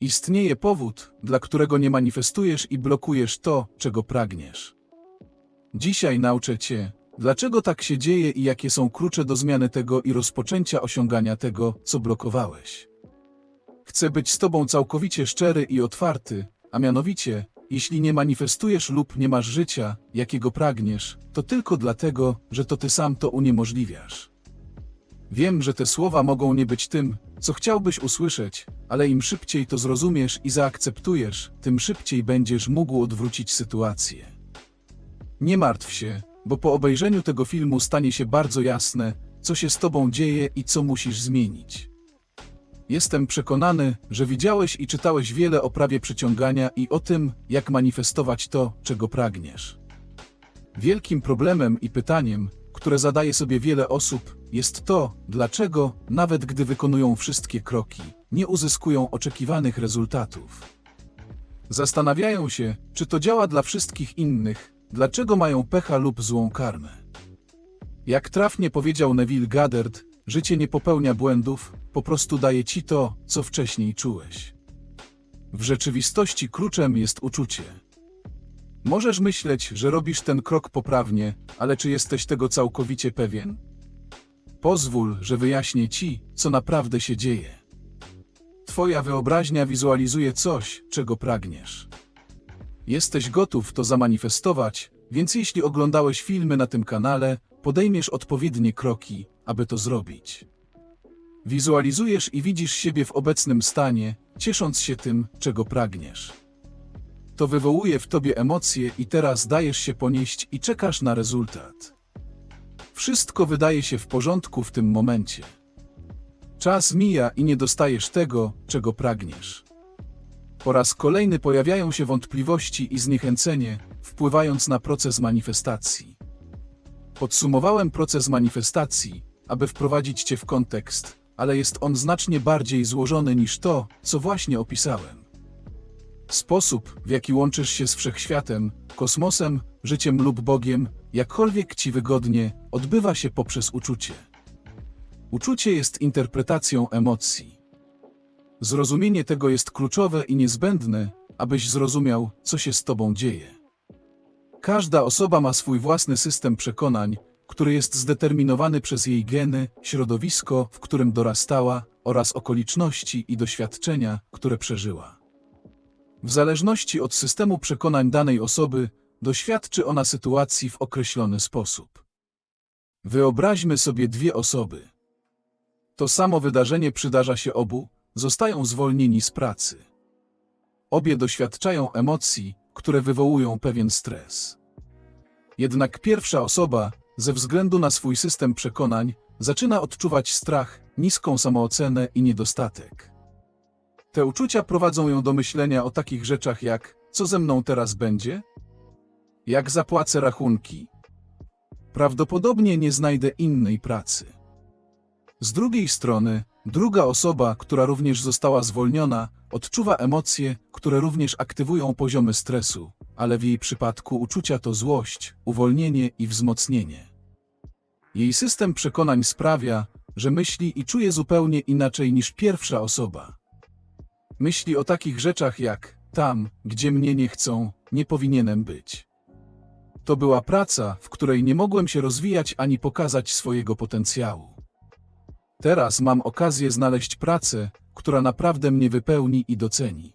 Istnieje powód, dla którego nie manifestujesz i blokujesz to, czego pragniesz. Dzisiaj nauczę Cię, dlaczego tak się dzieje i jakie są klucze do zmiany tego i rozpoczęcia osiągania tego, co blokowałeś. Chcę być z Tobą całkowicie szczery i otwarty, a mianowicie, jeśli nie manifestujesz lub nie masz życia, jakiego pragniesz, to tylko dlatego, że to Ty sam to uniemożliwiasz. Wiem, że te słowa mogą nie być tym, co chciałbyś usłyszeć, ale im szybciej to zrozumiesz i zaakceptujesz, tym szybciej będziesz mógł odwrócić sytuację. Nie martw się, bo po obejrzeniu tego filmu stanie się bardzo jasne, co się z tobą dzieje i co musisz zmienić. Jestem przekonany, że widziałeś i czytałeś wiele o prawie przyciągania i o tym, jak manifestować to, czego pragniesz. Wielkim problemem i pytaniem, które zadaje sobie wiele osób, jest to, dlaczego, nawet gdy wykonują wszystkie kroki, nie uzyskują oczekiwanych rezultatów. Zastanawiają się, czy to działa dla wszystkich innych, dlaczego mają pecha lub złą karmę. Jak trafnie powiedział Neville Goddard, życie nie popełnia błędów, po prostu daje ci to, co wcześniej czułeś. W rzeczywistości kluczem jest uczucie. Możesz myśleć, że robisz ten krok poprawnie, ale czy jesteś tego całkowicie pewien? Pozwól, że wyjaśnię ci, co naprawdę się dzieje. Twoja wyobraźnia wizualizuje coś, czego pragniesz. Jesteś gotów to zamanifestować, więc jeśli oglądałeś filmy na tym kanale, podejmiesz odpowiednie kroki, aby to zrobić. Wizualizujesz i widzisz siebie w obecnym stanie, ciesząc się tym, czego pragniesz. To wywołuje w tobie emocje i teraz dajesz się ponieść i czekasz na rezultat. Wszystko wydaje się w porządku w tym momencie. Czas mija i nie dostajesz tego, czego pragniesz. Po raz kolejny pojawiają się wątpliwości i zniechęcenie, wpływając na proces manifestacji. Podsumowałem proces manifestacji, aby wprowadzić Cię w kontekst, ale jest on znacznie bardziej złożony niż to, co właśnie opisałem. Sposób, w jaki łączysz się z wszechświatem, kosmosem, życiem lub Bogiem, jakkolwiek ci wygodnie, odbywa się poprzez uczucie. Uczucie jest interpretacją emocji. Zrozumienie tego jest kluczowe i niezbędne, abyś zrozumiał, co się z tobą dzieje. Każda osoba ma swój własny system przekonań, który jest zdeterminowany przez jej geny, środowisko, w którym dorastała, oraz okoliczności i doświadczenia, które przeżyła. W zależności od systemu przekonań danej osoby, doświadczy ona sytuacji w określony sposób. Wyobraźmy sobie dwie osoby. To samo wydarzenie przydarza się obu, zostają zwolnieni z pracy. Obie doświadczają emocji, które wywołują pewien stres. Jednak pierwsza osoba, ze względu na swój system przekonań, zaczyna odczuwać strach, niską samoocenę i niedostatek. Te uczucia prowadzą ją do myślenia o takich rzeczach jak: co ze mną teraz będzie? Jak zapłacę rachunki? Prawdopodobnie nie znajdę innej pracy. Z drugiej strony, druga osoba, która również została zwolniona, odczuwa emocje, które również aktywują poziomy stresu, ale w jej przypadku uczucia to złość, uwolnienie i wzmocnienie. Jej system przekonań sprawia, że myśli i czuje zupełnie inaczej niż pierwsza osoba. Myśli o takich rzeczach jak tam, gdzie mnie nie chcą, nie powinienem być. To była praca, w której nie mogłem się rozwijać ani pokazać swojego potencjału. Teraz mam okazję znaleźć pracę, która naprawdę mnie wypełni i doceni.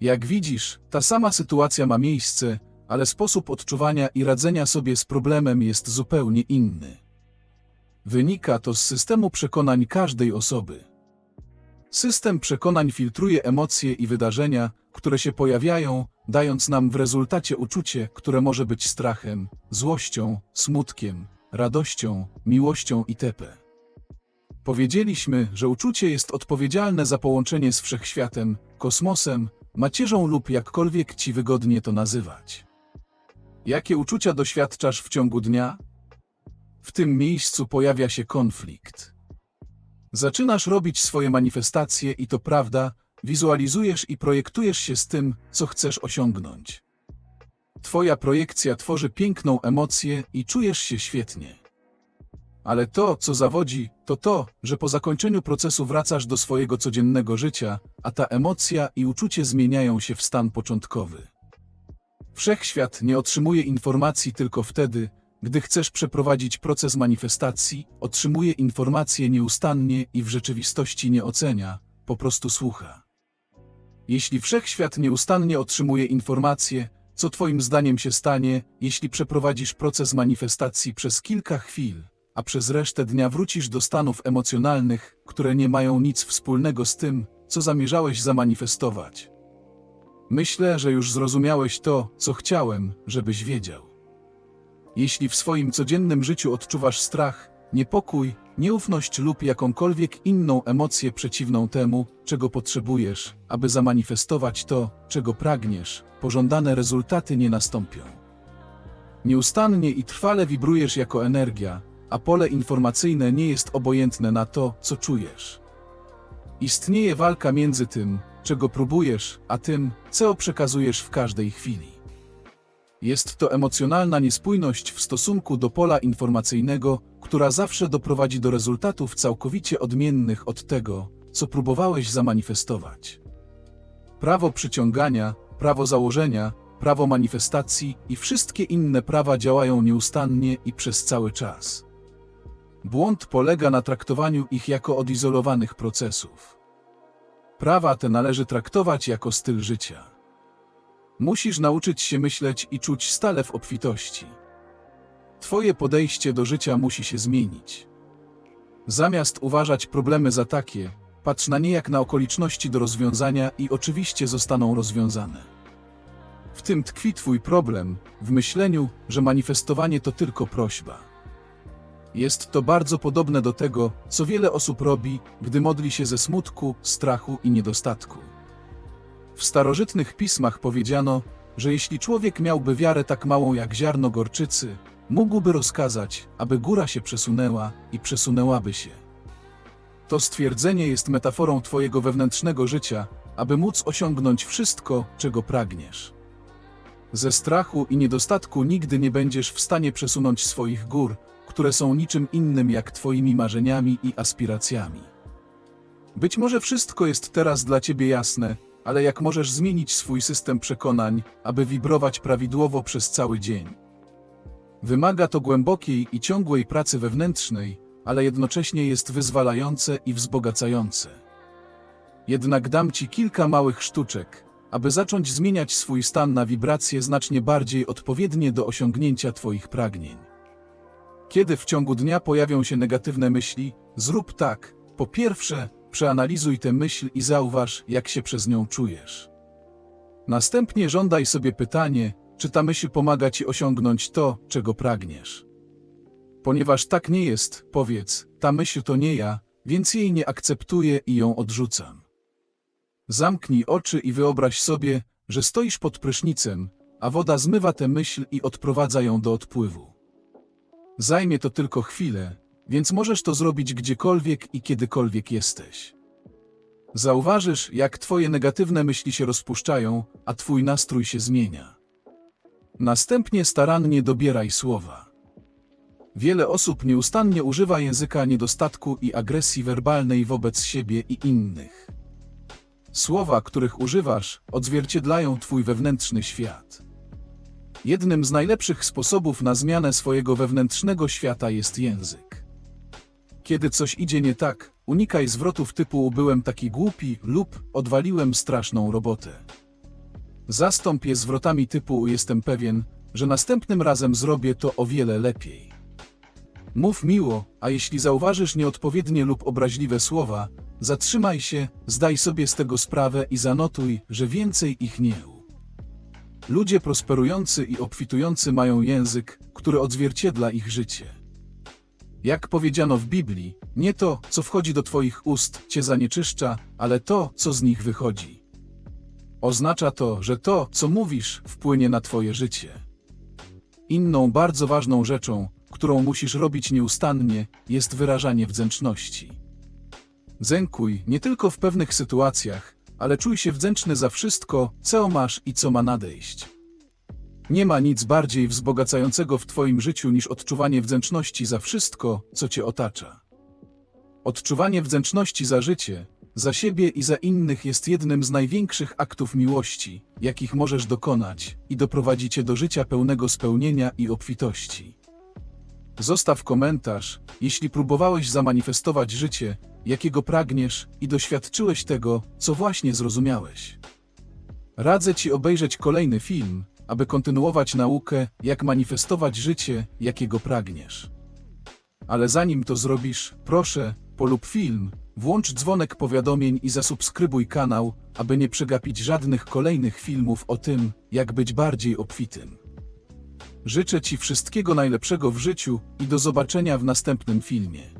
Jak widzisz, ta sama sytuacja ma miejsce, ale sposób odczuwania i radzenia sobie z problemem jest zupełnie inny. Wynika to z systemu przekonań każdej osoby. System przekonań filtruje emocje i wydarzenia, które się pojawiają, dając nam w rezultacie uczucie, które może być strachem, złością, smutkiem, radością, miłością itp. Powiedzieliśmy, że uczucie jest odpowiedzialne za połączenie z wszechświatem, kosmosem, macierzą lub jakkolwiek ci wygodnie to nazywać. Jakie uczucia doświadczasz w ciągu dnia? W tym miejscu pojawia się konflikt. Zaczynasz robić swoje manifestacje i to prawda, wizualizujesz i projektujesz się z tym, co chcesz osiągnąć. Twoja projekcja tworzy piękną emocję i czujesz się świetnie. Ale to, co zawodzi, to to, że po zakończeniu procesu wracasz do swojego codziennego życia, a ta emocja i uczucie zmieniają się w stan początkowy. Wszechświat nie otrzymuje informacji tylko wtedy, gdy chcesz przeprowadzić proces manifestacji, otrzymuje informacje nieustannie i w rzeczywistości nie ocenia, po prostu słucha. Jeśli wszechświat nieustannie otrzymuje informacje, co Twoim zdaniem się stanie, jeśli przeprowadzisz proces manifestacji przez kilka chwil, a przez resztę dnia wrócisz do stanów emocjonalnych, które nie mają nic wspólnego z tym, co zamierzałeś zamanifestować. Myślę, że już zrozumiałeś to, co chciałem, żebyś wiedział. Jeśli w swoim codziennym życiu odczuwasz strach, niepokój, nieufność lub jakąkolwiek inną emocję przeciwną temu, czego potrzebujesz, aby zamanifestować to, czego pragniesz, pożądane rezultaty nie nastąpią. Nieustannie i trwale wibrujesz jako energia, a pole informacyjne nie jest obojętne na to, co czujesz. Istnieje walka między tym, czego próbujesz, a tym, co przekazujesz w każdej chwili. Jest to emocjonalna niespójność w stosunku do pola informacyjnego, która zawsze doprowadzi do rezultatów całkowicie odmiennych od tego, co próbowałeś zamanifestować. Prawo przyciągania, prawo założenia, prawo manifestacji i wszystkie inne prawa działają nieustannie i przez cały czas. Błąd polega na traktowaniu ich jako odizolowanych procesów. Prawa te należy traktować jako styl życia. Musisz nauczyć się myśleć i czuć stale w obfitości. Twoje podejście do życia musi się zmienić. Zamiast uważać problemy za takie, patrz na nie jak na okoliczności do rozwiązania i oczywiście zostaną rozwiązane. W tym tkwi Twój problem, w myśleniu, że manifestowanie to tylko prośba. Jest to bardzo podobne do tego, co wiele osób robi, gdy modli się ze smutku, strachu i niedostatku. W starożytnych pismach powiedziano, że jeśli człowiek miałby wiarę tak małą jak ziarno gorczycy, mógłby rozkazać, aby góra się przesunęła i przesunęłaby się. To stwierdzenie jest metaforą Twojego wewnętrznego życia, aby móc osiągnąć wszystko, czego pragniesz. Ze strachu i niedostatku nigdy nie będziesz w stanie przesunąć swoich gór, które są niczym innym jak Twoimi marzeniami i aspiracjami. Być może wszystko jest teraz dla Ciebie jasne, ale jak możesz zmienić swój system przekonań, aby wibrować prawidłowo przez cały dzień? Wymaga to głębokiej i ciągłej pracy wewnętrznej, ale jednocześnie jest wyzwalające i wzbogacające. Jednak dam Ci kilka małych sztuczek, aby zacząć zmieniać swój stan na wibracje znacznie bardziej odpowiednie do osiągnięcia Twoich pragnień. Kiedy w ciągu dnia pojawią się negatywne myśli, zrób tak. Po pierwsze, przeanalizuj tę myśl i zauważ, jak się przez nią czujesz. Następnie żądaj sobie pytanie, czy ta myśl pomaga ci osiągnąć to, czego pragniesz. Ponieważ tak nie jest, powiedz, ta myśl to nie ja, więc jej nie akceptuję i ją odrzucam. Zamknij oczy i wyobraź sobie, że stoisz pod prysznicem, a woda zmywa tę myśl i odprowadza ją do odpływu. Zajmie to tylko chwilę, więc możesz to zrobić gdziekolwiek i kiedykolwiek jesteś. Zauważysz, jak twoje negatywne myśli się rozpuszczają, a twój nastrój się zmienia. Następnie starannie dobieraj słowa. Wiele osób nieustannie używa języka niedostatku i agresji werbalnej wobec siebie i innych. Słowa, których używasz, odzwierciedlają twój wewnętrzny świat. Jednym z najlepszych sposobów na zmianę swojego wewnętrznego świata jest język. Kiedy coś idzie nie tak, unikaj zwrotów typu byłem taki głupi lub odwaliłem straszną robotę. Zastąp je zwrotami typu jestem pewien, że następnym razem zrobię to o wiele lepiej. Mów miło, a jeśli zauważysz nieodpowiednie lub obraźliwe słowa, zatrzymaj się, zdaj sobie z tego sprawę i zanotuj, że więcej ich nie. Ludzie prosperujący i obfitujący mają język, który odzwierciedla ich życie. Jak powiedziano w Biblii, nie to, co wchodzi do Twoich ust, cię zanieczyszcza, ale to, co z nich wychodzi. Oznacza to, że to, co mówisz, wpłynie na Twoje życie. Inną bardzo ważną rzeczą, którą musisz robić nieustannie, jest wyrażanie wdzięczności. Zękuj nie tylko w pewnych sytuacjach, ale czuj się wdzięczny za wszystko, co masz i co ma nadejść. Nie ma nic bardziej wzbogacającego w Twoim życiu niż odczuwanie wdzięczności za wszystko, co Cię otacza. Odczuwanie wdzięczności za życie, za siebie i za innych jest jednym z największych aktów miłości, jakich możesz dokonać i doprowadzi Cię do życia pełnego spełnienia i obfitości. Zostaw komentarz, jeśli próbowałeś zamanifestować życie, jakiego pragniesz i doświadczyłeś tego, co właśnie zrozumiałeś. Radzę Ci obejrzeć kolejny film, aby kontynuować naukę, jak manifestować życie, jakiego pragniesz. Ale zanim to zrobisz, proszę, polub film, włącz dzwonek powiadomień i zasubskrybuj kanał, aby nie przegapić żadnych kolejnych filmów o tym, jak być bardziej obfitym. Życzę Ci wszystkiego najlepszego w życiu i do zobaczenia w następnym filmie.